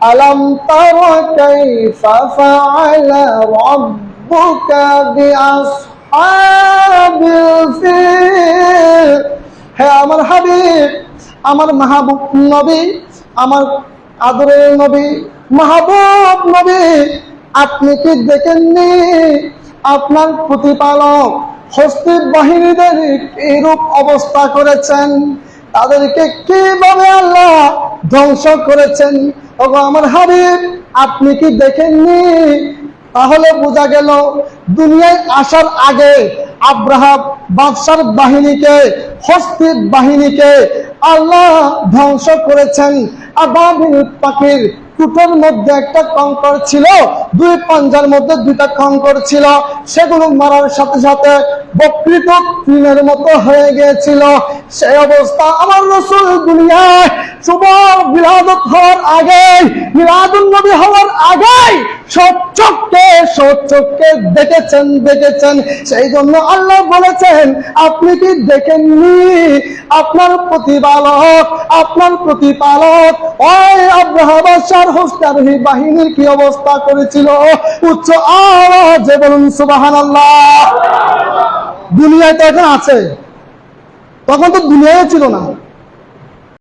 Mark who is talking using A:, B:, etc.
A: আলম তর কাইফা ফাআলা রাব্বুকা বিআসহাবিল ফিল হে আমার হাবিব, আমার মাহবুব নবী, আমার আদরের নবী, মাহবুব নবী, আপনি কি দেখেননি? আপনার প্রতিপালক হস্তির বাহিনীদের এরূপ অবস্থা করেছেন। তাদেরকে কীভাবে আল্লাহ ধ্বংস করেছেন? আমার হাবিব, আপনি কি দেখেননি? তাহলে বোঝা গেল দুনিয়ায় আসার আগে আব্রাহাম বাদশার বাহিনীকে, হস্তির বাহিনীকে আল্লাহ ধ্বংস করেছেন। আবাবিল পাখির টুটোর মধ্যে একটা কঙ্কর ছিল, দুই পাঞ্জার মধ্যে দুইটা কঙ্কর ছিল। সেগুলো মারার সাথে সাথে বকৃত তৃণের মতো হয়ে গিয়েছিল। সেই অবস্থা আমার রসুল দুনিয়ায় শুভ বিলাদত হওয়ার আগে মিলাদুল নবী হওয়ার আগে সচক্ষে সচক্ষে দেখেছেন দেখেছেন। সেই জন্য আল্লাহ বলেছেন, আপনি কি দেখেননি? আপনার প্রতিপালক আপনার প্রতিপালক, ওই আব্রাহাম বাদশার হোস্টারহি বাহিনীর কি অবস্থা করেছিল? উচ্চ আওয়াজে বলুন, সুবহানাল্লাহ। দুনিয়ায় তো এখন আছে। তখন তো দুনিয়ায় ছিল না।